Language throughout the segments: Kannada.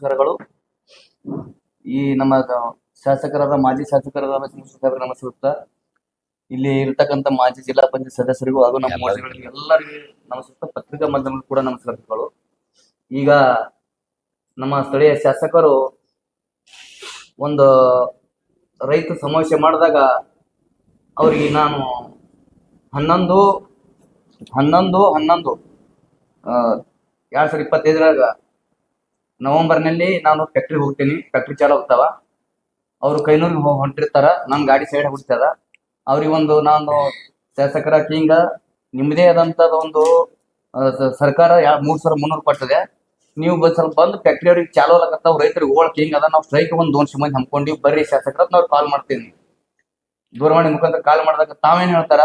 ನಮಸ್ಕಾರಗಳು. ಈ ನಮ್ಮ ಶಾಸಕರಾದ ಮಾಜಿ ಶಾಸಕರಾದ ಸಾಹೇಬ್ರ ನಮಸ್ಕೃತ ಇಲ್ಲಿ ಇರ್ತಕ್ಕಂಥ ಮಾಜಿ ಜಿಲ್ಲಾ ಪಂಚಾಯತ್ ಸದಸ್ಯರಿಗೂ ಹಾಗೂ ನಮ್ಮ ಎಲ್ಲರಿಗೂ ಸುತ್ತ ಪತ್ರಿಕಾ ಮಾಧ್ಯಮಗಳು ಕೂಡ ನಮಸ್ಕಾರಗಳು ಈಗ ನಮ್ಮ ಸ್ಥಳೀಯ ಶಾಸಕರು ಒಂದು ರೈತ ಸಮಾವೇಶ ಮಾಡಿದಾಗ ಅವರಿಗೆ ನಾನು ಹನ್ನೊಂದು ಹನ್ನೊಂದು ಹನ್ನೊಂದು ಎರಡ್ ಸಾವಿರದ ಇಪ್ಪತ್ತೈದರಾಗ ನವೆಂಬರ್ನಲ್ಲಿ ನಾನು ಫ್ಯಾಕ್ಟ್ರಿ ಹೋಗ್ತೀನಿ. ಫ್ಯಾಕ್ಟ್ರಿ ಚಾಲು ಹೋಗ್ತಾವ ಅವರು ಕೈನೂರಿಗೆ ಹೊಂಟಿರ್ತಾರ. ನನ್ ಗಾಡಿ ಸೈಡ್ ಹೊಡಿತದ ಅವ್ರಿಗೆ ಒಂದು ನಾನು ಶಾಸಕರ ಕೀಂಗ ನಿಮ್ಮದೇ ಆದಂತದ ಒಂದು ಸರ್ಕಾರ ಮೂರ್ ಸಾವಿರ ಮುನ್ನೂರು ಕೊಟ್ಟದೆ ನೀವು ಸ್ವಲ್ಪ ಬಂದು ಫ್ಯಾಕ್ಟ್ರಿ ಅವ್ರಿಗೆ ಚಾಲು ಆಗ್ಲಕತ್ತಾವ ರೈತರಿಗೆ ಹೋಗಕ್ ಕೀಂಗ್ ಅದ? ನಾವು ಸ್ಟ್ರೈಕ್ ಒಂದು ದೋನ್ಶಿ ಮಂದಿ ಹಮ್ಕೊಂಡಿವಿ ಬರ್ರಿ ಶಾಸಕರ ನಾವು ಕಾಲ್ ಮಾಡ್ತೀನಿ. ದೂರವಾಣಿ ಮುಖಾಂತರ ಕಾಲ್ ಮಾಡಿದಾಗ ತಾವೇನ್ ಹೇಳ್ತಾರ?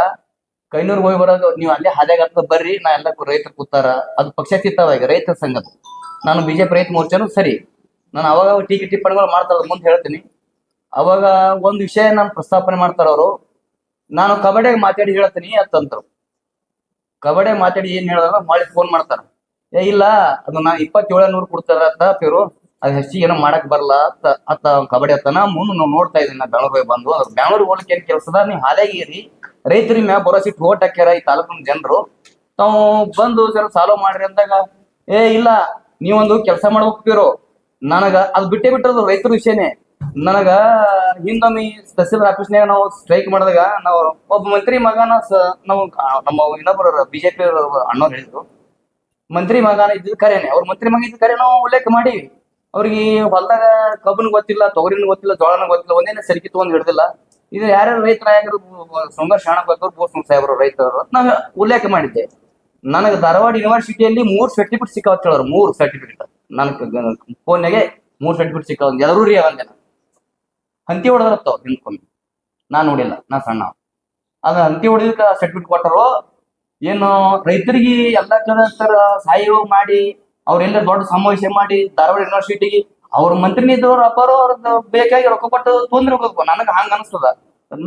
ಕೈನೂರ್ ಹೋಗಿ ಬರೋದು, ನೀವು ಅಲ್ಲೇ ಹಾದ್ಯಾಗ ಬರ್ರಿ, ನಾ ಎಲ್ಲ ರೈತರು ಕೂತಾರ. ಅದು ಪಕ್ಷಾತೀತವ ಈಗ, ರೈತರ ಸಂಘದ ನಾನು ಬಿಜೆಪಿ ರೈತ ಮೋರ್ಚಾನು ಸರಿ. ನಾನು ಅವಾಗ ಟೀಕೆ ಟಿಪ್ಪಣಿಗಳು ಮಾಡ್ತಾರ ಮುಂದೆ ಹೇಳ್ತೀನಿ. ಅವಾಗ ಒಂದು ವಿಷಯ ನಾನು ಪ್ರಸ್ತಾಪನೆ ಮಾಡ್ತಾರ ಅವರು. ನಾನು ಕಬಡ್ಡಿಗೆ ಮಾತಾಡಿ ಹೇಳ್ತೀನಿ ಅಂತಂದ್ರು. ಕಬಡ್ಡಿ ಮಾತಾಡಿ ಏನ್ ಹೇಳಿದ್ರ ಮಾಡಿ ಫೋನ್ ಮಾಡ್ತಾರ. ಏ ಇಲ್ಲ ಅದು ನಾ ಇಪ್ಪತ್ತೇಳ ನೂರು ಕೊಡ್ತಾರ ಅಂತ ಪೇರು ಅದು ಹೆಚ್ಚಿಗೆ ಏನೋ ಮಾಡಕ್ ಬರಲ್ಲ ಅಂತ ಅತ್ತ ಕಬಡ್ಡಿ ಅತ್ತನ ಮುಂದೆ ನಾವು ನೋಡ್ತಾ ಇದೀನಿ ನಾ ಬೆಂಗಳೂರಿಗೆ ಬಂದು. ಅದ್ರ ಬೆಂಗಳೂರಿಗೆ ಹೋಗ್ಲಿಕ್ಕೆ ಏನ್ ಕೆಲಸದ ನೀವು ಹಾದಾಗಿರಿ ಇರಿ. ಮ್ಯಾಗ ಬರೋ ಸಿಟ್ಟು ಓಟ್ ಹಾಕ್ಯಾರ ಈ ತಾಲೂಕಿನ ಜನರು. ತಾವು ಬಂದು ಜರ ಸಾಲೋ ಮಾಡ್ರಿ ಅಂದಾಗ ಏ ಇಲ್ಲ ನೀವೊಂದು ಕೆಲಸ ಮಾಡ್ಬೇಕು ನನಗ ಅದು ಬಿಟ್ಟೆ ಬಿಟ್ಟದ್ದು ರೈತರ ವಿಷಯನೇ. ನನಗ ಹಿಂದೊಮ್ಮೆ ತಹಸೀಲ್ ಆಫೀಸ್ನಾಗ ನಾವು ಸ್ಟ್ರೈಕ್ ಮಾಡಿದಾಗ ನಾವು ಒಬ್ಬ ಮಂತ್ರಿ ಮಗನ ನಾವು ನಮ್ಮ ಇನ್ನೊಬ್ಬರು ಬಿಜೆಪಿ ಅಣ್ಣವ್ರು ಹೇಳಿದ್ರು. ಮಂತ್ರಿ ಮಗನ ಇದ್ದಿದ್ ಕರೆನೆ. ಅವ್ರ ಮಂತ್ರಿ ಮಗ ಇದ್ದ ಕರೆ ನಾವು ಉಲ್ಲೇಖ ಮಾಡಿ ಅವ್ರಿಗೆ ಹೊಲದಾಗ ಕಬ್ಬನ್ ಗೊತ್ತಿಲ್ಲ, ತೊಗರಿನ ಗೊತ್ತಿಲ್ಲ, ಜೋಳನ ಗೊತ್ತಿಲ್ಲ, ಒಂದೇನೆ ಸರಿಕಿ ತಗೊಂಡ್ ಹಿಡ್ದಿಲ್ಲ. ಇದು ಯಾರ್ಯಾರು ರೈತರ ಆಗಿರೋ ಹಣ ಗೊತ್ತವ್ರು ಬೋಸ್ ಸಾಹೇಬರು, ರೈತರು ನಾವು ಉಲ್ಲೇಖ ಮಾಡಿದ್ದೆ. ನನಗೆ ಧಾರವಾಡ ಯೂನಿವರ್ಸಿಟಿಯಲ್ಲಿ ಮೂರ್ ಸರ್ಟಿಫಿಕೇಟ್ ಸಿಕ್ಕಾವ ಅಂತ ಹೇಳೋರು, ಮೂರ್ ಸರ್ಟಿಫಿಕೇಟ್ ನನ್ನ ಫೋನ್ಯಾಗೆ ಮೂರ್ ಸರ್ಟಿಫಿಕೇಟ್ ಸಿಕ್ಕಾವ ಎಲ್ಲರೂ ರೀ ಹಂತಿ ಹಂತಿ ಹೊಡೆದತ್ತಾವ ಹಿಂದ್ಕೊಮ್ಮೆ ನಾನು ನೋಡಿಲ್ಲ ನಾ ಸಣ್ಣ. ಅದ ಹಂತಿ ಹೊಡೆದಕ್ಕ ಸರ್ಟಿಫಿಕೇಟ್ ಕೊಟ್ಟರು. ಏನು ರೈತರಿಗೆ ಎಲ್ಲಾ ಕಡೆ ಸಹಾಯ ಮಾಡಿ, ಅವ್ರೆಲ್ಲ ದೊಡ್ಡ ಸಮಾವೇಶ ಮಾಡಿ ಧಾರವಾಡ ಯೂನಿವರ್ಸಿಟಿಗೆ ಅವ್ರ ಮಂತ್ರಿನ ಇದ್ದವ್ರು ಅಪ್ಪಾರು ಅವ್ರದ್ದು ಬೇಕಾಗಿ ರೊಕ್ಕ ಕೊಟ್ಟು ತೊಂದ್ರೆ ಹೋಗ್ಬೇಕು. ನನಗೆ ಹಂಗ ಅನಿಸ್ತದ.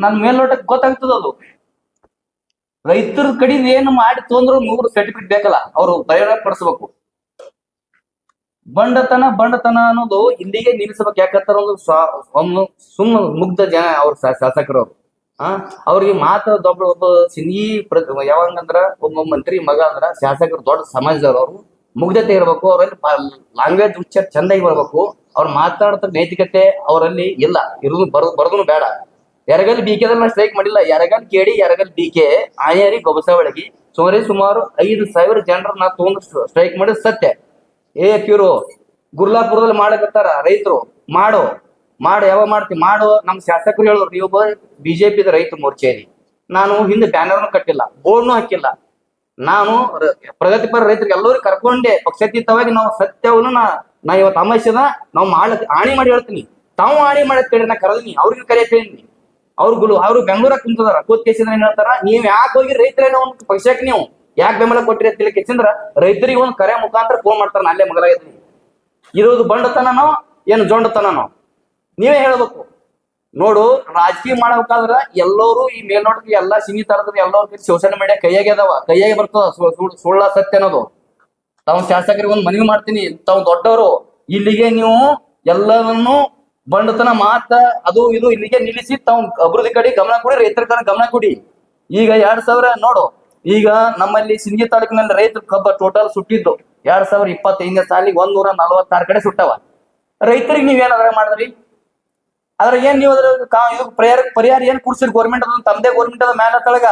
ನನ್ ಮೇಲ್ನೋಟಕ್ಕೆ ಗೊತ್ತಾಗ್ತದ ಅದು. ರೈತರ ಕಡೆಯಿಂದ ಏನು ಮಾಡಿ ತೊಂದ್ರು ಮೂರು ಸರ್ಟಿಫಿಕೇಟ್ ಬೇಕಲ್ಲ, ಅವರು ಪ್ರಯೋಗ ಪಡಿಸ್ಬೇಕು. ಬಂಡತನ ಬಂಡತನ ಅನ್ನೋದು ಇಲ್ಲಿಗೆ ನಿಲ್ಲಿಸ್ಬೇಕು. ಯಾಕಂತಾರ ಒಂದು ಒಂದು ಸುಮ್ಮ ಮುಗ್ಧ ಜನ ಅವ್ರ ಶಾಸಕರು ಅವರು. ಆ, ಅವ್ರಿಗೆ ಮಾತ್ರ ದೊಡ್ಡ ಒಬ್ಬ ಸಿನಿ ಯಾವಂಗಂದ್ರ ಒಬ್ಬ ಮಂತ್ರಿ ಮಗ ಅಂದ್ರ ಶಾಸಕರು ದೊಡ್ಡ ಸಮಾಜದವ್ರು ಅವರು. ಮುಗ್ಧತೆ ಇರ್ಬೇಕು, ಅವರಲ್ಲಿ ಲ್ಯಾಂಗ್ವೇಜ್ ಉಚ್ಚಾರ ಚಂದಾಗಿ ಬರ್ಬೇಕು. ಅವ್ರು ಮಾತಾಡ್ತ ನೈತಿಕತೆ ಅವರಲ್ಲಿ ಇಲ್ಲ. ಇರೋದು ಬರೋದು ಬರೋದು ಬೇಡ. ಎರಗಲ್ ಬಿ ನಾ ಸ್ಟ್ರೈಕ್ ಮಾಡಿಲ್ಲ ಎರಗಲ್ ಕೇಳಿ ಎರಗಲ್ ಬಿ ಕೆ ಆಯರಿ ಗೊಬಸವಳಗಿ ಸುಮಾರಿ ಸುಮಾರು ಐದು ಸಾವಿರ ಜನರ ನಾ ತಗೊಂಡು ಸ್ಟ್ರೈಕ್ ಮಾಡಿದ್ ಸತ್ಯ. ಏ ಕ್ಯೂರು ಗುರ್ಲಾಪುರದಲ್ಲಿ ಮಾಡಕತ್ತಾರ ರೈತರು, ಮಾಡು ಮಾಡು, ಯಾವಾಗ ಮಾಡ್ತೀವಿ ಮಾಡು ನಮ್ಮ ಶಾಸಕರು ಹೇಳೋರು, ನೀವು ಬಿಜೆಪಿ ರೈತ ಮೋರ್ಚೆರಿ ನಾನು ಹಿಂದೆ ಬ್ಯಾನರ್ನು ಕಟ್ಟಿಲ್ಲ ಬೋರ್ಡ್ನು ಹಾಕಿಲ್ಲ. ನಾನು ಪ್ರಗತಿಪರ ರೈತರಿಗೆ ಎಲ್ಲರೂ ಕರ್ಕೊಂಡೆ, ಪಕ್ಷಾತೀತವಾಗಿ ನಾವು ಸತ್ಯವನ್ನು ನಾ ನಾ ಇವತ್ತು ಅಮಾಸ್ಯದ ನಾವು ಮಾಡ್ಲಕ್ ಆಣಿ ಮಾಡಿ ಹೇಳ್ತೀನಿ. ತಾವು ಆಣಿ ಕೇಳಿ ನಾ ಕರೆದಿನಿ, ಅವ್ರಿಗೆ ಕರೆಯತ್ತೇಳಿ ಅವ್ರುಗಳು, ಅವ್ರು ಬೆಂಗಳೂರಾಗ ಕುಂತದಾರ. ಕೂತ್ ಕೇಸಿಂದ್ರ ಏನ್ ಹೇಳ್ತಾರ? ನೀವ್ ಯಾಕೆ ಹೋಗಿ ರೈತರೇನೋ ಒಂದು ಪಕ್ಷಕ್ಕೆ ನೀವು? ಯಾಕೆ ಬೆಂಬಲ ಕೊಟ್ಟಿರಿ ಅಂತ ಕೇಸಿಂದ್ರ ರೈತರಿಗೆ ಒಂದು ಕರೆ ಮುಖಾಂತರ ಫೋನ್ ಮಾಡ್ತಾರ ಅಲ್ಲೇ ಮಗಲಾಗಿದ್ದೀನಿ. ಇರೋದು ಬಂಡತನನೋ, ಏನು ಜೊಂಡತನನೋ? ನೀವೇ ಹೇಳ್ಬೇಕು. ನೋಡು, ರಾಜಕೀಯ ಮಾಡ್ಬೇಕಾದ್ರ ಎಲ್ಲರೂ ಈ ಮೇಲ್ನೋಟಕ್ಕೆ ಎಲ್ಲಾ ಸಿನಿ ತರದ ಎಲ್ಲರ ಸೋಷಿಯಲ್ ಮೀಡಿಯಾ ಕೈಯಾಗೆ ಅದಾವ. ಕೈಯಾಗೆ ಬರ್ತದ ಸುಳ್ಳ ಸತ್ಯ ಅನ್ನೋದು. ತಾವು ಶಾಸಕರಿಗೆ ಒಂದು ಮನವಿ ಮಾಡ್ತೀನಿ. ತಾವು ದೊಡ್ಡವರು. ಇಲ್ಲಿಗೆ ನೀವು ಎಲ್ಲರನ್ನು ಬಂಡತನ ಮಾತ ಅದು ಇದು ಇಲ್ಲಿಗೆ ನಿಲ್ಲಿಸಿ ತಾವು ಅಭಿವೃದ್ಧಿ ಕಡೆ ಗಮನ ಕೊಡಿ, ರೈತರ ಗಮನ ಕೊಡಿ. ಈಗ ಎರಡ್ ಸಾವಿರ ನೋಡು, ಈಗ ನಮ್ಮಲ್ಲಿ ಸಿಂಗಿ ತಾಲೂಕಿನಲ್ಲಿ ರೈತರ ಕಬ್ಬ ಟೋಟಲ್ ಸುಟ್ಟಿದ್ದು. ಎರಡ್ ಸಾವಿರ ಇಪ್ಪತ್ತೈದನೇ ಸಾಲಿಗೆ ಒಂದ್ ನೂರ ನಲವತ್ತಾರು ಕಡೆ ಸುಟ್ಟವ. ರೈತರಿಗೆ ನೀವೇನಾದ್ರ ಮಾಡಿದ್ರಿ? ಆದ್ರೆ ಏನ್ ನೀವು ಅದ್ರ ಇದು ಪರಿಹಾರ ಪರಿಹಾರ ಏನ್ ಕೊಡ್ಸಿರಿ? ಗೌರ್ಮೆಂಟ್ ಅದ ತಮ್ಮದೇ ಗೌರ್ಮೆಂಟ್ ಅದ ಮ್ಯಾಲ ತಳಗ.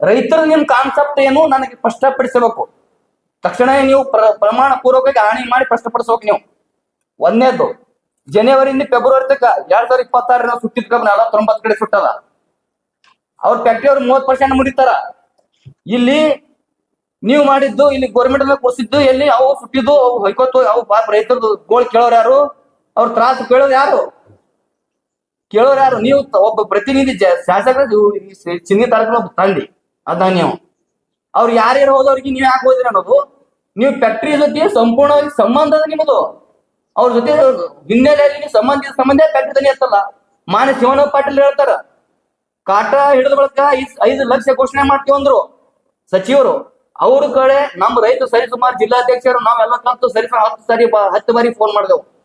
ರೈತರ ನಿಮ್ ಕಾನ್ಸೆಪ್ಟ್ ಏನು ನನಗೆ ಸ್ಪಷ್ಟಪಡಿಸಬೇಕು. ತಕ್ಷಣ ನೀವು ಪ್ರಮಾಣ ಪೂರ್ವಕವಾಗಿ ಹಾನಿ ಮಾಡಿ ಸ್ಪಷ್ಟಪಡಿಸ್ಬೇಕು ನೀವು. ಒಂದನೇದು ಜನವರಿಯಿಂದ ಫೆಬ್ರವರಿ ತನಕ ಎರಡ್ ಸಾವಿರದ ಇಪ್ಪತ್ತಾರ ಸುಟ್ಟಿದ ಕಬ್ಬ ನಲವತ್ತೊಂಬತ್ತು ಕಡೆ ಸುಟ್ಟದ. ಅವ್ರ ಫ್ಯಾಕ್ಟ್ರಿ ಅವ್ರು ಮೂವತ್ ಪರ್ಸೆಂಟ್ ಮುಡಿತಾರ. ಇಲ್ಲಿ ನೀವು ಮಾಡಿದ್ದು, ಇಲ್ಲಿ ಗೌರ್ಮೆಂಟ್ ಕೊಡಿಸಿದ್ದು, ಎಲ್ಲಿ ಅವು ಸುಟ್ಟಿದ್ದು, ಅವು ಹೊಯ್ಕೋತು ಅವು ಪಾಪ ರೈತರದು ಗೋಳ್ ಕೇಳೋರು ಯಾರು? ಅವ್ರ ತ್ರಾಸು ಕೇಳೋರು ಯಾರು? ಕೇಳೋರು ಯಾರು? ನೀವು ಒಬ್ಬ ಪ್ರತಿನಿಧಿ ಶಾಸಕರ ಚಿನ್ನಿ ತಾಲೂಕಿನ ತಂದಿ ಅದ ನೀವು ಅವ್ರು ಯಾರ್ಯಾರು ಹೋದವ್ರಿಗೆ ನೀವು ಯಾಕೆ ಹೋದ್ರಿ ಅನ್ನೋದು? ನೀವು ಫ್ಯಾಕ್ಟ್ರಿ ಜೊತೆ ಸಂಪೂರ್ಣವಾಗಿ ಸಂಬಂಧ ಅದ ನಿಮ್ಮದು ಅವ್ರ ಜೊತೆ ಹಿನ್ನೆಲೆಯಲ್ಲಿ ಸಂಬಂಧಿತ ಸಂಬಂಧ ಕಟ್ಟಿದನಿ ಅಂತಲ್ಲ. ಮಾನ್ಯ ಶಿವನವ್ ಪಾಟೀಲ್ ಹೇಳ್ತಾರ, ಕಾಟ ಹಿಡಿದ ಬಳಿಕ ಐದ್- ಲಕ್ಷ ಘೋಷಣೆ ಮಾಡ್ತೀವಿ ಅಂದ್ರು. ಸಚಿವರು, ಅವ್ರ ಕಡೆ ನಮ್ಮ ರೈತ ಸರಿಸುಮಾರು ಜಿಲ್ಲಾಧ್ಯಕ್ಷರು ನಾವೆಲ್ಲ ಕಂತು ಸರಿ ಹತ್ತು ಸರಿ ಹತ್ತು ಬಾರಿ ಫೋನ್ ಮಾಡಿದೆವು.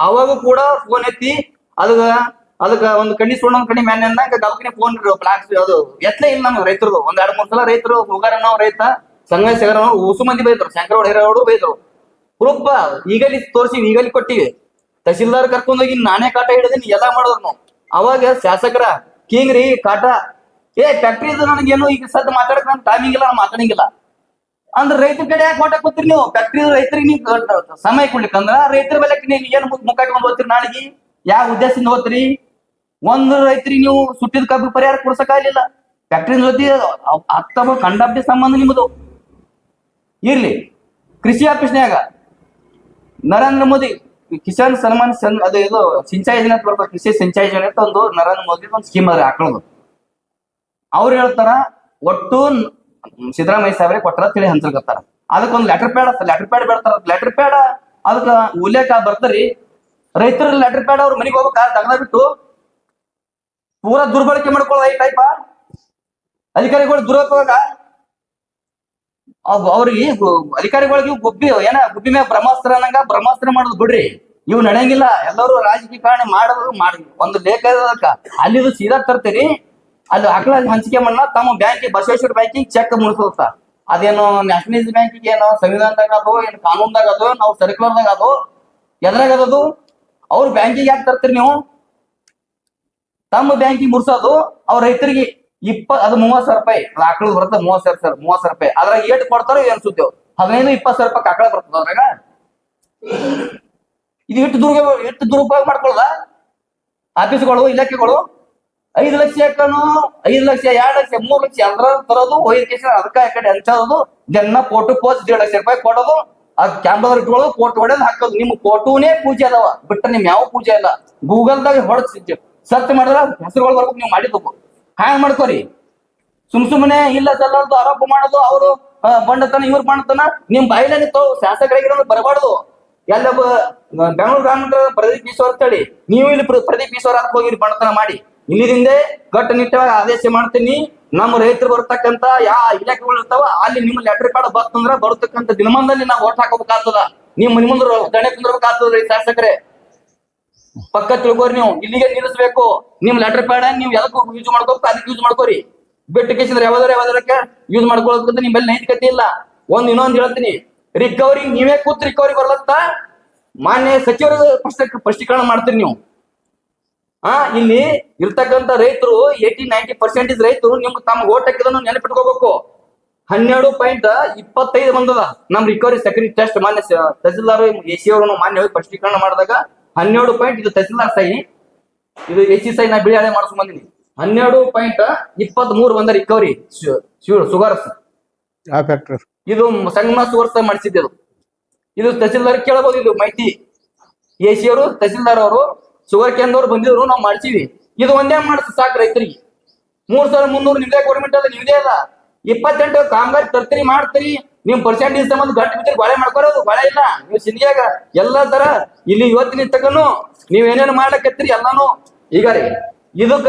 ಅವಾಗ ಕೂಡ ಫೋನ್ ಎತ್ತಿ, ಅದಕ್ಕ ಅದಕ್ಕ ಒಂದು ಕಣ್ಣಿ ಸುಣ್ಣ ಕಣ್ಣಿ ಮ್ಯಾನ್ ದವಾಖಾನೆ ಫೋನ್ ಫ್ಲಾಕ್ಸ್ ಅದು ಎತ್ತಲೇ ಇಲ್ಲ ನಮ್ಗೆ ರೈತರದು. ಒಂದ್ ಎರಡ್ ಮೂರ್ ಸಲ ರೈತರು, ಹೋಗಾರ ನಾವು ರೈತ ಸಂಘ ಸಗರ ಉಸು ಮಂದಿ ಬೈದ್ರು. ಶಂಕರ ಹಿರೇಗೌಡರು ಬೈದ್ರು. ಪ್ರೂಫ್ ಈಗಲಿ ತೋರಿಸಿ ಈಗಲಿ ಕೊಟ್ಟಿವಿ. ತಹಸೀಲ್ದಾರ್ ಕರ್ಕೊಂಡೋಗಿ ನಾನೇ ಕಾಟ ಹಿಡಿದೀನಿ ಎಲ್ಲ ಮಾಡೋರು ಅವಾಗ ಶಾಸಕರ ಕಿಂಗ್ ರೀ, ಕಾಟ, ಏ ಫ್ಯಾಕ್ಟ್ರಿ ನನಗೇನು ಈಗ ಸದ್ ಮಾತಾಡಕ್ ನನ್ ಟೈಮಿಂಗ್ ಇಲ್ಲ, ನಾನು ಮಾತಾಡಂಗಿಲ್ಲ. ಅಂದ್ರೆ ರೈತರ ಕಡೆ ಯಾಕೆ ಓಟ ಕೂತ್ರಿ ನೀವು? ಫ್ಯಾಕ್ಟ್ರಿ ರೈತರಿಗೆ ನೀವು ಸಮಯ ಕೊಡ್ಲಿಕ್ಕೆ ಅಂದ್ರ ರೈತರ ಬೆಲೆ ನೀವು ಏನು ಮುಖ ಇಟ್ಕೊಂಡು ಹೋಗ್ತೀರಿ ನಾಳೆಗೆ? ಯಾವ ಉದ್ದೇಶದಿಂದ ಹೋಗ್ತೀರಿ ಒಂದು ರೈತರಿಗೆ ನೀವು ಸುಟ್ಟಿದ ಕಬ್ಬು ಪರಿಹಾರ ಕೊಡ್ಸಕ್ಕಾಗಲಿಲ್ಲ ಫ್ಯಾಕ್ಟ್ರಿ ಜೊತೆ ಅತ್ತಮ ಕಂಡಾಬ್ದೆ ಸಂಬಂಧ ನಿಮ್ಮದು ಇರ್ಲಿ. ಕೃಷಿ ಆಫೀಸ್ನ್ಯಾಗ ನರೇಂದ್ರ ಮೋದಿ, ಕಿಸಾನ್ ಸನ್ಮಾನ್ ಸನ್, ಅದು ಇದು, ಸಿಂಚಾಯಿ ಅಂತ ಬರ್ತದೆ, ಕೃಷಿ ಸಿಂಚಾಯಿ ಯೋಜನೆ ಒಂದು ನರೇಂದ್ರ ಮೋದಿ ಒಂದು ಸ್ಕೀಮ್ ಅದ್ರ ಹಾಕೊಳ್ಳೋದು ಅವ್ರು ಹೇಳ್ತಾರ, ಒಟ್ಟು ಸಿದ್ದರಾಮಯ್ಯ ಸಾಹೇಬ್ರಿಗೆ ಕೊಟ್ಟರ ತಿಳಿ ಹಂಚಲ್ಕತ್ತಾರ. ಅದಕ್ಕೊಂದು ಲೆಟರ್ ಪ್ಯಾಡ್ ಲೆಟರ್ ಪ್ಯಾಡ್ ಬೇಡ್ತಾರ. ಲೆಟರ್ ಪ್ಯಾಡ್ ಅದಕ್ಕ ಉಲ್ಲೇಖ ಬರ್ತರಿ ರೈತರ ಲೆಟರ್ ಪ್ಯಾಡ್ ಅವ್ರ ಮನೆಗೆ ಹೋಗ್ಬೇಕ ತಗದ ಬಿಟ್ಟು ಪೂರಾ ದುರ್ಬಳಕೆ ಮಾಡ್ಕೊಳ್ಳೋದು ಈ ಟೈಪ ಅಧಿಕಾರಿಗಳು ದುರುಪಯೋಗ ಅವ್ರಿಗೆ ಅಧಿಕಾರಿಗಳಿಗೆ ಗುಬ್ಬಿ, ಏನ ಗುಬ್ಬಿ ಮ್ಯಾಗ ಬ್ರಹ್ಮಾಸ್ತ್ರ ಅನ್ನಂಗ ಬ್ರಹ್ಮಾಸ್ತ್ರ ಮಾಡೋದು ಬಿಡ್ರಿ. ಇವ್ ನಡೆಯಂಗಿಲ್ಲ. ಎಲ್ಲರೂ ರಾಜಕೀಯ ಮಾಡೋದು ಮಾಡಿ, ಒಂದು ಲೇಖ ಅಲ್ಲಿದು ಸೀದಾ ತರ್ತೀರಿ. ಅಲ್ಲಿ ಹಕ್ಕಳ ಹಂಚಿಕೆ ಮಣ್ಣ ತಮ್ಮ ಬ್ಯಾಂಕಿಗೆ, ಬಸವೇಶ್ವರ ಬ್ಯಾಂಕಿಗೆ ಚೆಕ್ ಮುಗಿಸುತ್ತ ಅದೇನೋ ನ್ಯಾಷನಲೈಸ್ ಬ್ಯಾಂಕಿಗೆ ಏನೋ ಸಂವಿಧಾನದಾಗ ಅದು, ಏನು ಕಾನೂನ್ದಾಗ ಅದು, ನಾವು ಸರ್ಕ್ಯುಲರ್ದಾಗ ಅದು, ಎದ್ರಾಗ ಅದದು? ಅವ್ರ ಬ್ಯಾಂಕಿಗೆ ಯಾಕೆ ತರ್ತೀರಿ ನೀವು? ತಮ್ಮ ಬ್ಯಾಂಕಿಗೆ ಮುರ್ಸೋದು, ಅವ್ರ ರೈತರಿಗೆ ಇಪ್ಪ ಅದು ಮೂವತ್ ಸಾವಿರ ರೂಪಾಯಿ. ಲಾಕಳ ಬರುತ್ತೆ ಮೂವತ್ ಸಾವಿರ ಸರ್ ಮೂವತ್ ಸಾವಿರ ರೂಪಾಯಿ. ಅದ್ರಾಗ ಏಟ್ ಕೊಡ್ತಾರೋ ಏನ್ ಸುತ್ತೇವ್ ಹದಿನೈದು, ಇಪ್ಪತ್ತು ಸಾವಿರ ರೂಪಾಯಿ ಆಕಳ ಬರ್ತದ ಅದ್ರಾಗ. ಇದು ಎಷ್ಟು ದುರ್ಗ ಎಷ್ಟು ದುರುಪಯೋಗ ಮಾಡ್ಕೊಳ್ಳದ? ಆಫೀಸ್ಗಳು, ಇಲಾಖೆಗಳು? ಐದು ಲಕ್ಷ ಯಾಕನು ಐದು ಲಕ್ಷ, ಎರಡು ಲಕ್ಷ, ಮೂರ್ ಲಕ್ಷ ಎಲ್ಲರ ತರೋದು ವೈದ್ಯಕೇಶನ್ ಅದಕ್ಕ ಕಡೆ ಹಂಚೋದು ಜನ ಕೋಟು ಪೋಸ್ಟ್ ದೇಡ್ ಲಕ್ಷ ರೂಪಾಯಿ ಕೊಡೋದು, ಅದ್ ಕ್ಯಾಮ್ರಾದ ಇಟ್ಕೊಳ್ಳೋದು ಫೋಟೋ ಹೊಡೆದು ಹಾಕೋದು. ನಿಮ್ ಫೋಟೋನೇ ಪೂಜೆ ಅದಾವ. ಬಿಟ್ಟ ನಿಮ್ ಯಾವ ಪೂಜೆ ಇಲ್ಲ. ಗೂಗಲ್ದಾಗ ಹೊಡೆದ್ ಸರ್ಚ್ ಮಾಡಿದ್ರ ಹೆಸರುಗಳ ನೀವು ಮಾಡಿದ್ದು. ಹ್ಯಾಂಗ್ ಮಾಡ್ಕೋರಿ? ಸುಮ್ ಸುಮ್ಮನೆ ಇಲ್ಲ ಸಲ್ಲದು ಆರೋಪ ಮಾಡೋದು, ಅವರು ಬಂಡತನ, ಇವ್ರು ಬಂಡತನ, ನಿಮ್ ಬಾಯಿಲೆ ತೋ ಶಾಸಕರಾಗಿರೋದು ಬರಬಾರ್ದು. ಎಲ್ಲ ಬೆಂಗಳೂರು ಗ್ರಾಮೀಣ ಪ್ರದೀಪ್ ಈಶ್ವರ್ ಅಂತೇಳಿ ನೀವು ಇಲ್ಲಿ ಪ್ರ- ಪ್ರದೀಪ್ ಈಶ್ವರ್ ಅಂತ ಹೋಗಿ ಬಂಡತನ ಮಾಡಿ. ಇಲ್ಲಿದಿಂದೆ ಕಟ್ಟುನಿಟ್ಟವಾಗಿ ಆದೇಶ ಮಾಡ್ತೀನಿ. ನಮ್ಮ ರೈತರು ಬರ್ತಕ್ಕಂತ ಯಾ ಇಲಾಖೆಗಳು ಇರ್ತಾವ, ಅಲ್ಲಿ ನಿಮ್ಮ ಲೆಟರ್ ಕಾರ್ಡ್ ಬರ್ತಂದ್ರ ಬರ್ತಕ್ಕಂತ ದಿನಮಾನದಲ್ಲಿ ನಾವು ಓಟ್ ಹಾಕೋಬೇಕಾಗ್ತದ. ನಿಮ್ ಮನಿ ಮುಂದೆ ದಣೆ ಕುಂದ್ರಬೇಕಾಗ್ತದ ಈ ಶಾಸಕರೇ. ಪಕ್ಕ ತಿಳ್ಕೋರಿ ನೀವು. ಇಲ್ಲಿಗೆ ನಿಲ್ಲಿಸ್ಬೇಕು. ನಿಮ್ ಲೆಟರ್ ಪ್ಯಾಡ್ ನೀವು ಯಾವ್ದಕ್ಕೂ ಯೂಸ್ ಮಾಡ್ಕೋಬೇಕು ಅದಕ್ಕೆ ಯೂಸ್ ಮಾಡ್ಕೋರಿ. ಬಿಟ್ಟು ಕೇಸಿದ್ರೆ ಯಾವ್ದಾರ ಯಾವ್ದಾರಕ್ಕೆ ಯೂಸ್ ಮಾಡ್ಕೊಳ್ಳೋದಕ್ಕಂತ ನಿಮ್ಮಲ್ಲಿ ನೈತಿಕತೆ ಇಲ್ಲ. ಒಂದ್ ಇನ್ನೊಂದ್ ಹೇಳ್ತೀನಿ. ರಿಕವರಿ ನೀವೇ ಕೂತ್ ರಿಕವರಿ ಬರ್ಲತ್ತ. ಮಾನ್ಯ ಸಚಿವರು ಸ್ಪಷ್ಟ ಸ್ಪಷ್ಟೀಕರಣ ಮಾಡ್ತೀರಿ ನೀವು. ಆ, ಇಲ್ಲಿ ಇರ್ತಕ್ಕಂತ ರೈತರು ಏಟಿ ನೈಂಟಿ ಪರ್ಸೆಂಟೇಜ್ ರೈತರು ನಿಮ್ಗೆ ತಮ್ಮ ಓಟ್ ಹಾಕಿದನ್ನು ನೆನಪಿಟ್ಕೋಬೇಕು. ಹನ್ನೆರಡು ಪಾಯಿಂಟ್ ಇಪ್ಪತ್ತೈದು ಬಂದದ. ನಮ್ ರಿಕವರಿ ಸೆಕ್ಯೂರಿಟಿ ಟೆಸ್ಟ್ ಮಾನ್ಯ ತಹಸೀಲ್ದಾರ್ ಎ ಸಿ ಅವರು ಮಾನ್ಯವಾಗಿ ಸ್ಪಷ್ಟೀಕರಣ ಮಾಡಿದಾಗ ಹನ್ನೆರಡು ಪಾಯಿಂಟ್ ಇದು ತಹಸೀಲ್ದಾರ್ ಸೈನಿ ಇದು ಎ ಸಿ ಸೈನ್ ನಾ ಬಿಳಿ ಹಳೆ ಮಾಡಿಸ್ ಬಂದಿನಿ. ಹನ್ನೆರಡು ಪಾಯಿಂಟ್ ಇಪ್ಪತ್ತ್ ಮೂರು ಬಂದ ರಿಕವರಿ ಶುಗರ್ಸ್ ಫ್ಯಾಕ್ಟ್ರಿ ಇದು ಸಂಗಮ ಸುವರ್ಸ ಮಾಡಿಸಿದ್ದೆ ಇದು. ಇದು ತಹಸೀಲ್ದಾರ್ ಕೇಳಬಹುದು ಇದು ಮಾಹಿತಿ. ಎ ಸಿ ಅವರು ತಹಸೀಲ್ದಾರ್ ಅವರು ಶುಗರ್ ಕೇಂದ್ರವ್ರು ಬಂದಿದ್ರು ನಾವು ಮಾಡ್ತೀವಿ ಇದು ಒಂದೇ ಮಾಡಿಸ್ ಸಾಕು ರೈತರಿಗೆ. ಮೂರ್ ಸಾವಿರ ಮುನ್ನೂರು ನಿಮ್ದೇ ಗೌರ್ಮೆಂಟ್ ಅಲ್ಲ ನಿಮ್ದೇ ಅದ ಇಪ್ಪತ್ತೆಂಟು ಕಾಮಗಾರಿ ತರ್ತೀರಿ ಮಾಡ್ತೀರಿ. ನೀವು ಪರ್ಸೆಂಟೇಜ್ ಸಂಬಂಧ ಗಟ್ಟಿ ಬಿದ್ದರೆ ಗೊಳೆ ಮಾಡ್ಕೊರೋದು ಬಳೆ ಇಲ್ಲ. ನೀವು ಸಿಂಧಿಯಾಗ ಎಲ್ಲ ತರ ಇಲ್ಲಿ ಇವತ್ತಿನ ತಗೊಂಡು ನೀವ್ ಏನೇನು ಮಾಡ್ಲಕತ್ತೀರಿ ಎಲ್ಲಾನು. ಈಗ ರೀ, ಇದಕ್ಕ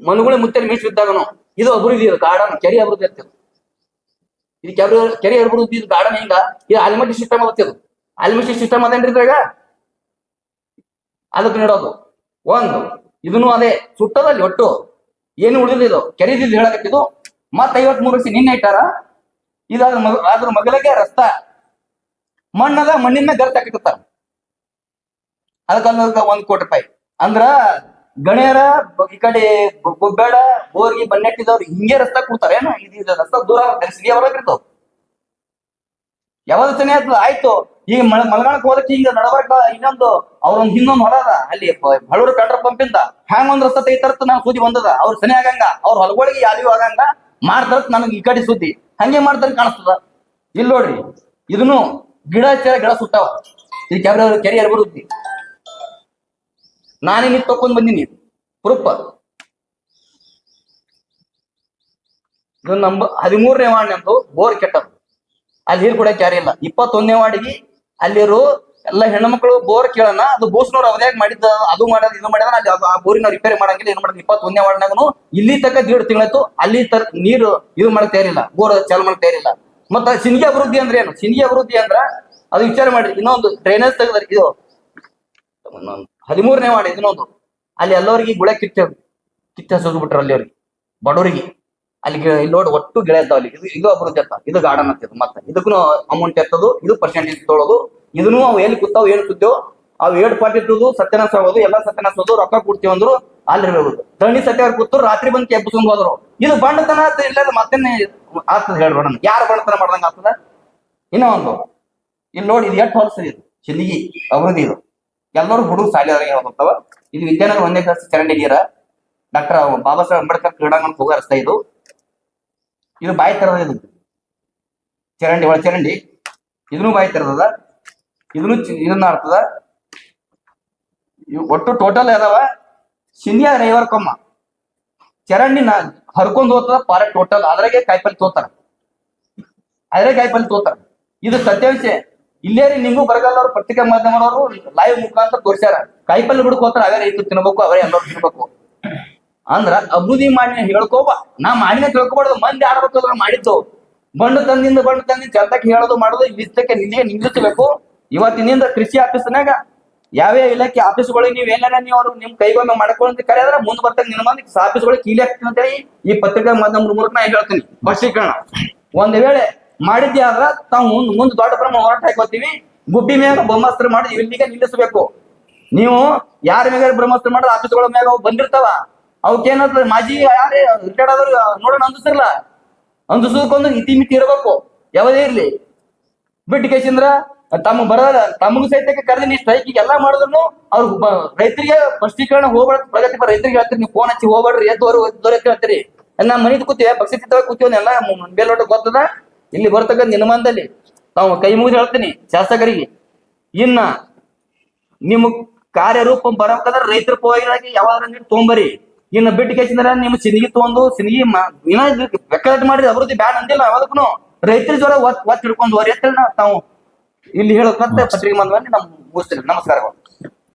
ಮನುಗಳ ಮುತ್ತೆ ಮೀಸ್ ಬಿದ್ದಾಗನು. ಇದು ಅಭಿವೃದ್ಧಿ, ಇದು ಗಾರ್ಡನ್, ಕೆರೆ ಅಭಿವೃದ್ಧಿ ಆಗ್ತದೆ. ಇದು ಕೆರೆ ಕೆರೆ ಅಭಿವೃದ್ಧಿ, ಇದು ಗಾರ್ಡನ್ ಹಿಂಗ? ಇದು ಆಲ್ಮಟ್ಟಿ ಸಿಸ್ಟಮ್ ಅದು ಆಲ್ಮಟ್ಟಿ ಸಿಸ್ಟಮ್ ಅದೇನ್ರಿ ಇದ್ರಾಗ? ಅದಕ್ಕೆ ನೀಡೋದು. ಒಂದು, ಇದನ್ನು ಅದೇ ಸುಟ್ಟದಲ್ಲಿ ಒಟ್ಟು. ಏನು ಉಳಿದಿಲ್ಲ ಇದು. ಕೆರೆದಿದ್ದು ಹೇಳಕತ್ತಿದ್ದು ಮತ್ತ ಐವತ್ ಮೂರು ವರ್ಷ ನಿನ್ನೆ ಇಟ್ಟಾರ? ಇದಾದ್ರ ಮಗ ಅದ್ರ ಮಗಲಿಗೆ ರಸ್ತ. ಮಣ್ಣದ ಮಣ್ಣಿನ ಮೇಲೆ ತಕತಾರ ಅದಕ್ಕ ಒಂದ್ ಕೋಟಿ ರೂಪಾಯಿ. ಅಂದ್ರ ಗಣ್ಯರ ಈ ಕಡೆ ಗುಬ್ಬೇಡ ಬೋರ್ಗಿ, ಬನ್ನೆಟ್ಟಿದವ್ರು ಹಿಂಗೆ ರಸ್ತಾ ಕೊಡ್ತಾರೆ. ಏನು? ಇದು ರಸ್ತಾ ದೂರ ಸಿಗಿ ಹೊರಗಿರ್ತಾವ ಯಾವ್ದು ಸನಿ ಆಯ್ತು. ಆಯ್ತು ಈಗ ಮಲಗಾಣಕ್ ಹೋದಕ್ಕೆ ಹಿಂಗ ನಡಬರ್ಕ ಇನ್ನೊಂದು ಅವ್ರೊಂದ್ ಹಿಂದೊಂದು ಅದ. ಅಲ್ಲಿ ಬಳೂರು ಪೆಟ್ರೋಲ್ ಪಂಪ್ ಇಂದ ಹ್ಯಾಂಗ ಒಂದ್ ರಸ್ತೆ ತೆಗಿತಾರ ನಾವು ಸೂಜಿ ಬಂದದ. ಅವ್ರ ಸನಿ ಆಗಂಗ. ಅವ್ರ ಹೊಲಗಳಿಗೆ ಯಾರಿಗೂ ಆಗಂಗ. ಮಾಡ್ತಾರತ್ ನನಗೆ ಈ ಕಡೆ ಸುದ್ದಿ. ಹಂಗೆ ಮಾಡ್ತಾರ ಕಾಣಿಸ್ತದ. ಇಲ್ಲಿ ನೋಡ್ರಿ, ಇದನ್ನು ಗಿಡ ಹಚ್ಚಾರ ಗಿಡ ಸುಟ್ಟಾವ. ಈ ಕೆರೆ ಕೆರೆ ಅಭಿವೃದ್ಧಿ. ನಾನೇ ನಿಂತು ತಕೊಂಡ್ ಬಂದೀನಿ. ಪ್ರೂಫ್. ಇದು ನಂಬ ಹದಿಮೂರನೇ ವಾರ್ಡ್ ನಂದು ಬೋರ್ ಕೆಟ್ಟದ್ದು. ಅಲ್ಲಿ ಕೂಡ ಯಾರು ಇಲ್ಲ. ಇಪ್ಪತ್ತೊಂದನೇ ವಾರ್ಡಿಗೆ ಅಲ್ಲಿರೋ ಎಲ್ಲ ಹೆಣ್ಮಕ್ಳು ಬೋರ್ ಕೇಳೋಣ. ಅದು ಬೋಸ್ನವ್ರು ಅವಧ್ಯಾಗ ಮಾಡಿದ್ದ, ಅದು ಮಾಡೋದು, ಇದು ಮಾಡಿದ ಆ ಬೋರಿನ ರಿಪೇರಿ ಮಾಡಂಗಿಲ್ಲ. ಏನು ಮಾಡೋದು ಇಪ್ಪತ್ತೊಂದನೇ ವಾರ್ಡ್ನಾಗನು ಇಲ್ಲಿ ತಕ್ಕ ದೀಡ್ ತಿಂಗಳಾಯ್ತು, ಅಲ್ಲಿ ತರ ನೀರು ಇದು ಮಾಡಕ್ ತಯಾರಿಲ್ಲ. ಬೋರ್ ಚಾಲು ಮಾಡಕ್ ತಯಾರಿಲ್ಲ. ಮತ್ತ ಸಿನಿಗೆ ಅಭಿವೃದ್ಧಿ ಅಂದ್ರೆ ಏನು? ಸಿನಿಗೆ ಅಭಿವೃದ್ಧಿ ಅಂದ್ರ ಅದು ವಿಚಾರ ಮಾಡಿ ಇನ್ನೊಂದು ಡ್ರೈನೇಜ್ ತೆಗೆದ್ರಿ. ಇದು ಹದಿಮೂರನೇ ವಾರ್ಡ್, ಇನ್ನೊಂದು. ಅಲ್ಲಿ ಎಲ್ಲವರಿಗೆ ಗುಳೆ ಕಿತ್ತ ಕಿತ್ತ ಬಿಟ್ರು ಅಲ್ಲಿ ಅವ್ರಿಗೆ. ಬಡವರಿಗೆ. ಅಲ್ಲಿ ಇಲ್ಲಿ ನೋಡಿ, ಒಟ್ಟು ಗೆಳೆ ಅಲ್ಲಿ. ಇದು ಇದು ಅಭಿವೃದ್ಧಿ ಅಂತ ಇದು ಗಾರ್ಡನ್ ಅಂತ ಮತ್ತೆ. ಇದಕ್ಕೂ ಅಮೌಂಟ್ ಎತ್ತದು, ಇದು ಪರ್ಸೆಂಟೇಜ್ ತೊಳೋದು. ಇದನ್ನು ಅವು ಎಲ್ಲಿ ಕೂತಾವ್, ಏನು ಕೂತೇವ್ ಅವು ಏಡ್ ಪಾರ್ಟಿ ಇಟ್ಟುದು ಸತ್ಯನಾಶ ಆಗೋದು, ಎಲ್ಲ ಸತ್ಯನಾಶ ಹೋದು ರೊಕ್ಕ ಕೊಡ್ತೀವಿ ಅಂದ್ರು ಅಲ್ಲಿ ಇರೋದು ಸತ್ಯ ಸತ್ಯವ್ರು ಕೂತು ರಾತ್ರಿ ಬಂದು ಕೆಬ್ಬಸ್ಕೊಂಡ್ ಹೋದ್ರು. ಇದು ಬಂಡತನ ಇಲ್ಲ ಮತ್ತೆ ಆಗ್ತದ ಹೇಳ್ಬೇಡ ಯಾರು ಬಂಡತನ ಮಾಡ್ದಂಗ ಆಗ್ತದ ಇನ್ನ ಒಂದು. ಇಲ್ಲಿ ನೋಡಿ, ಇದು ಎಷ್ಟು ಹೊಲಸರಿ ಇದು. ಚಿಲ್ಲಿಗಿ, ಅಭಿವೃದ್ಧಿ ಇದು. ಎಲ್ಲರೂ ಹುಡುಗ ಶಾಲೆ ಹೋಗ್ತಾವ ಇದು ವಿದ್ಯಾನಗರ ಒಂದೇ ಕ್ಲಾಸ್ ಚರಂಡಿ ನೀರ. ಡಾಕ್ಟರ್ ಬಾಬಾ ಸಾಹೇಬ್ ಅಂಬೇಡ್ಕರ್ ಕ್ರೀಡಾಂಗಣ ಹೋಗೋ ಇದು. ಇದು ಬಾಯಿ ತರದ ಇದು. ಚರಂಡಿ, ಒಳ ಚರಂಡಿ. ಇದನ್ನು ಬಾಯಿ ತರದದ. ಇದನ್ನು ಇದನ್ನ ಆಡ್ತದ? ಒಟ್ಟು ಟೋಟಲ್ ಅದಾವ ಸಿಂಧಿಯ ರೈವರ್ ಕೊಮ್ಮ. ಚರಂಡಿ ನಾ ಹರ್ಕೊಂಡ್ ಹೋಗ್ತದ, ಪಾರ ಟೋಟಲ್ ಅದ್ರಾಗೆ ಕಾಯಿಪಲ್ಲೆ ತೋತಾರ. ಅದ್ರಾಗೆ ಕಾಯಿಪಲ್ಲೆ ತೋತಾರ. ಇದು ಸತ್ಯಾಂಶ ಇಲ್ಲೇ ರೀ ನಿಮಗೂ ಬರಗಾಲವ್ರು ಪತ್ರಿಕಾ ಮಾಧ್ಯಮದವರು ಲೈವ್ ಮುಖಾಂತರ ತೋರಿಸ್ಯಾರ. ಕಾಯಿಪಲ್ಲೆ ಹೋಗ್ತಾರ ಅವೇ ರೈತರು ತಿನ್ಬೇಕು, ಅವರೇ ಎಲ್ಲರೂ ತಿನ್ಬೇಕು. ಅಂದ್ರ ಅಭಿವೃದ್ಧಿ ಮಾಡಿ ಹೇಳ್ಕೋಬ. ನಾ ಮಾಡಿನ ತಿಳ್ಕೊಬಾರ್ದು, ಮಂದಿ ಆಡ್ಬೇಕು ಮಾಡಿದ್ದು. ಬಂಡು ತಂದಿಂದ ಬಣ್ಣ ತಂದಿಂದ ಜನತಕ್ಕೆ ಹೇಳೋದು ಮಾಡೋದು ಇಷ್ಟಕ್ಕೆ ನಿನಗೆ ನಿಲ್ಲಿಸಬೇಕು ಇವತ್ತಿನಿಂದ ಕೃಷಿ ಆಫೀಸ್ನಾಗ ಯಾವ ಇಲಾಖೆ ಆಫೀಸ್ಗಳಿಗೆ ನೀವ್ ಏನಾರ ನೀವು ಅವ್ರು ನಿಮ್ ಕೈಗೊಮ್ಮೆ ಮಾಡ್ಕೊಳ್ಳಿ ಕರೆಯಾದ್ರೆ ಮುಂದ್ ಬರ್ತಾಗ ನಿಮ್ಮ ಮಂದಿ ಆಫೀಸ್ಗಳಿಗೆ ಕೀಲಿ ಹಾಕ್ತೀನಿ ಅಂತ ಹೇಳಿ ಈ ಪತ್ರಿಕಾ ಮಾಧ್ಯಮ ಮೂಲಕ ನಾ ಹೇಳ್ತೀನಿ. ಸ್ಪಷ್ಟೀಕರಣ. ಒಂದ್ ವೇಳೆ ಮಾಡಿದ್ದೆ ಆದ್ರ ತಾವು ಮುಂದ್ ಮುಂದ್ ದೊಡ್ಡ ಪ್ರಮಾಣ ಹೋರಾಟ ಹಾಕೋತೀವಿ ಗುಬ್ಬಿ ಮ್ಯಾಗ ಬ್ರಹ್ಮಾಸ್ತ್ರ ಮಾಡಿ ಇಲ್ಲಿಗೆ ನಿಲ್ಲಿಸಬೇಕು. ನೀವು ಯಾರ ಮೇಲೆ ಬ್ರಹ್ಮಾಸ್ತ್ರ ಮಾಡಿದ್ರೆ ಆಫೀಸ್ಗಳ ಮೇಲೆ ಅವು ಬಂದಿರ್ತಾವ. ಅವಕ್ಕೇನಾದ್ರು ಮಾಜಿ ಯಾರೇ ರಿಟೈರ್ಡ್ ಆದ್ರೂ ನೋಡೋಣ ಅಂದಿಸಿರ್ಲ ಅಂದಿಸೋದಕ್ಕೊಂದು ಇತಿ ಮಿತಿ ಇರಬೇಕು. ಯಾವುದೇ ಇರ್ಲಿ. ಬಿಟ್ಟು ಕೇಸಿಂದ್ರ ತಮ್ಮ ಬರ, ತಮಗೂ ಸಹಿತ ಕರೆದು ನೀವು ಸ್ಟ್ರೈಕ್ ಎಲ್ಲಾ ಮಾಡಿದ್ರು ಅವ್ರ ರೈತರಿಗೆ ಸ್ಪಷ್ಟೀಕರಣ ಹೋಗ್ಬಾರ್ದು, ಪ್ರಗತಿ ಪರ ರೈತರಿಗೆ ಹೇಳ್ತೀರಿ, ನೀವು ಫೋನ್ ಹಚ್ಚಿ ಹೋಗ್ಬೇಡ್ರಿ ಎದ್ದು ಎದ್ದೋರು ಅಂತ ಹೇಳ್ತೀರಿ. ನಾ ಮನಿದ್ ಕೂತೀವಿ ಎಲ್ಲ ಬೇಲೋಟ ಗೊತ್ತದ? ಇಲ್ಲಿ ಬರ್ತಕ್ಕಂಥ ನಿನ್ಮಂದಲ್ಲಿ ತಾವು ಕೈ ಮುಗಿದು ಹೇಳ್ತೀನಿ ಶಾಸಕರಿಗೆ. ಇನ್ನ ನಿಮ್ಮ ಕಾರ್ಯರೂಪ ಬರಬೇಕಾದ್ರೆ ರೈತರ ಪರವಾಗಿ ಯಾವಾಗ ನೀರು ತೊಗೊಂಬರಿ. ಇನ್ನ ಬಿಟ್ಟು ಕೆಚ್ಚಿದ್ರ ನಿಮ್ಮ ಸಿನಿಗಿ ತಗೊಂಡು, ಸಿನಿಗಿ ಇನ್ನ ಬೆಕ್ಕಲಟ್ ಮಾಡಿದ್ರೆ ಅಭಿವೃದ್ಧಿ ಬ್ಯಾನ್ ಅಂದಿಲ್ಲ ಯಾವ್ದಕ್ಕೂ ರೈತರ ಜ್ವರ ಒತ್ ಒತ್ತ ಹಿಡ್ಕೊಂಡು ಹೊರಿ ಅಂತ ತಾವು ಇಲ್ಲಿ ಹೇಳೋಕಂತ ಪತ್ರಿಕೆ ಬಂದ್ಮೇಲೆ ನಮ್ ಮುಗಿಸ್ತೇನೆ. ನಮಸ್ಕಾರಗಳು.